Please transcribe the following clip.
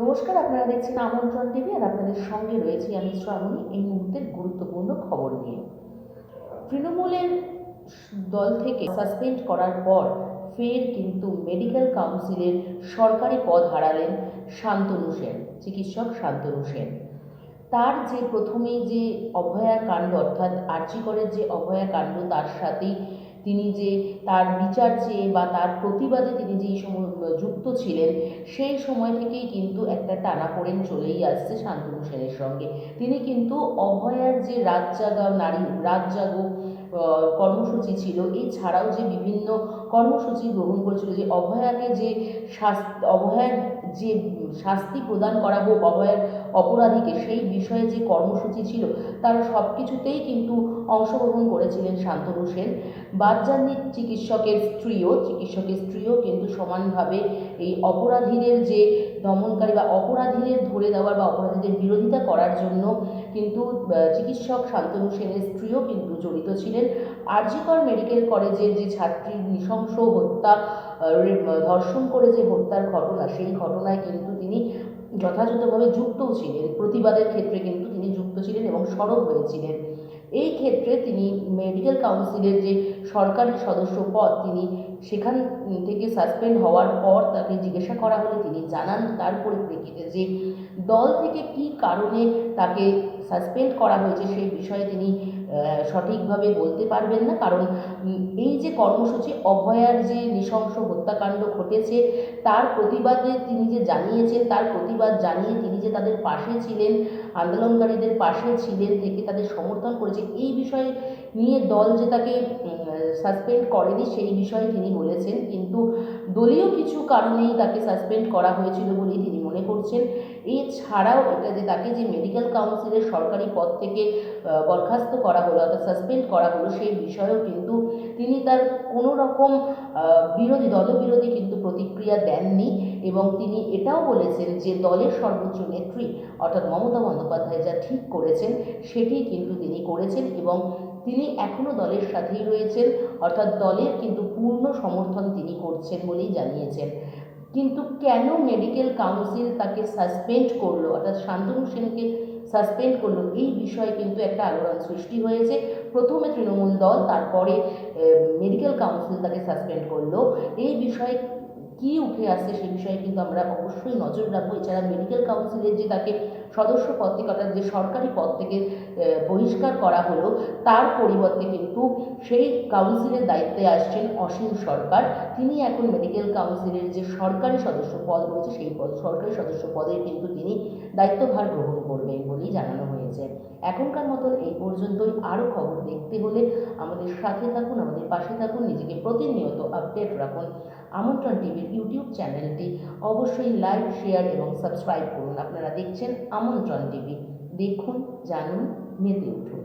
নমস্কার, আপনারা দেখছেন আমন্ত্রণ টিভি আর আপনাদের সঙ্গে রয়েছি আমি শ্রাবণী এই মুহূর্তের গুরুত্বপূর্ণ খবর নিয়ে। তৃণমূলের দল থেকে সাসপেন্ড করার পর ফের কিন্তু মেডিকেল কাউন্সিলের সরকারি পদ হারালেন শান্তনু সেন, চিকিৎসক শান্তনু সেন। তার যে প্রথমেই যে অভয়া কাণ্ড অর্থাৎ আর্যিকরের যে অভয়া কাণ্ড তার সাথেই তিনি যে তার বিচার চেয়ে বা তার প্রতিবাদে তিনি যে সময় যুক্ত ছিলেন, সেই সময় থেকেই কিন্তু একটা টানা টানাপোড়েন চলেই আসছে শান্তনু সেনের সঙ্গে। তিনি কিন্তু অভয়ার যে রাত জাগা নারী রাত জাগো কর্মসূচি ছিল। এছাড়াও যে বিভিন্ন কর্মসূচি গ্রহণ করেছিল, যে অভয়াকে যে শাস্তি অভয়ার যে শাস্তি প্রদান করা হোক অপরাধীকে, সেই বিষয়ে যে কর্মসূচি ছিল, তার সব কিছুতেই কিন্তু অংশগ্রহণ করেছিলেন শান্তনু সেন। বাদজানি চিকিৎসকের স্ত্রীও চিকিৎসকের স্ত্রীও কিন্তু সমানভাবে এই অপরাধীদের যে দমনকারী বা অপরাধীদের ধরে দেওয়ার বা অপরাধীদের বিরোধিতা করার জন্য কিন্তু চিকিৎসক শান্তনু সেনের স্ত্রীও কিন্তু জড়িত ছিলেন। আরজিকর মেডিকেল কলেজের যে ছাত্রীর নৃশংস হত্যা ধর্ষণ করে যে হত্যার ঘটনা, সেই ঘটনায় কিন্তু তিনি যথাযথভাবে যুক্তও ছিলেন। প্রতিবাদের ক্ষেত্রে কিন্তু তিনি যুক্ত ছিলেন এবং সরব হয়েছিলেন। এই ক্ষেত্রে তিনি মেডিকেল কাউন্সিলের যে সরকারি সদস্য পদ, তিনি সেখান থেকে সাসপেন্ড হওয়ার পর তাকে জিজ্ঞাসা করা হলে তিনি জানান তার পরিপ্রেক্ষিতে যে দল থেকে কি কারণে তাকে সাসপেন্ড করা হয়েছে সেই বিষয়ে তিনি সঠিকভাবে বলতে পারবেন না। কারণ এই যে কর্মসূচি অভয়ার যে নৃশংস হত্যাকাণ্ড ঘটেছে, তার প্রতিবাদে তিনি যে জানিয়েছেন, তার প্রতিবাদ জানিয়ে তিনি যে তাদের পাশে ছিলেন, আন্দোলনকারীদের পাশে ছিলেন থেকে তাদের সমর্থন করেছে এই বিষয়ে নিয়ে দল যে তাকে সাসপেন্ড করেনি সেই বিষয়ে তিনি বলেছেন। কিন্তু দলীয় কিছু কারণেই তাকে সাসপেন্ড করা হয়েছিল বলেই তিনি মনে করছেন। এছাড়াও এটা যে তাকে যে মেডিকেল কাউন্সিলের সরকারি পদ থেকে বরখাস্ত করা হলো, অর্থাৎ সাসপেন্ড করা হলো সেই বিষয়েও কিন্তু তিনি তার কোনো রকম বিরোধী, দলবিরোধী কিন্তু প্রতিক্রিয়া দেননি এবং তিনি এটাও বলেছেন যে দলের সর্বোচ্চ নেত্রী অর্থাৎ মমতা বন্দ্যোপাধ্যায় যা ঠিক করেছেন সেটি কিন্তু তিনি করেছেন এবং তিনি এখনও দলের সাথেই রয়েছেন। অর্থাৎ দলের কিন্তু পূর্ণ সমর্থন তিনি করছেন বলেই জানিয়েছেন। কিন্তু কেন মেডিকেল কাউন্সিল তাকে সাসপেন্ড করল? অর্থাৎ শান্তনু সেনকে সাসপেন্ড করল? এই বিষয়ে কিন্তু একটা আলোড়ন সৃষ্টি হয়েছে। প্রথমে তৃণমূল দল, তারপরে মেডিকেল কাউন্সিল তাকে সাসপেন্ড করল। এই বিষয়ে কি উঠে আসছে সে বিষয়ে কিন্তু আমরা অবশ্যই নজর রাখব। এছাড়া মেডিকেল কাউন্সিলের যে তাকে সদস্য পদ থেকে অর্থাৎ যে সরকারি পদ থেকে বহিষ্কার করা হলো, তার পরিবর্তে কিন্তু সেই কাউন্সিলের দায়িত্বে আসছেন অসীম সরকার। তিনি এখন মেডিকেল কাউন্সিলের যে সরকারি সদস্য পদ রয়েছে, সেই পদ, সরকারি সদস্য পদে কিন্তু তিনি দায়িত্বভার গ্রহণ করবেন বলেই জানানো হয়েছে। এখনকার মতন এই পর্যন্তই। আরও খবর দেখতে হলে আমাদের সাথে থাকুন, আমাদের পাশে থাকুন, নিজেকে প্রতিনিয়ত আপডেট রাখুন। আমন্ত্রণ টিভির ইউটিউব চ্যানেলটি অবশ্যই লাইক, শেয়ার এবং সাবস্ক্রাইব করুন। আপনারা দেখছেন আমন্ত্রণ টিভি। দেখুন, জানুন, মেতে উঠুন।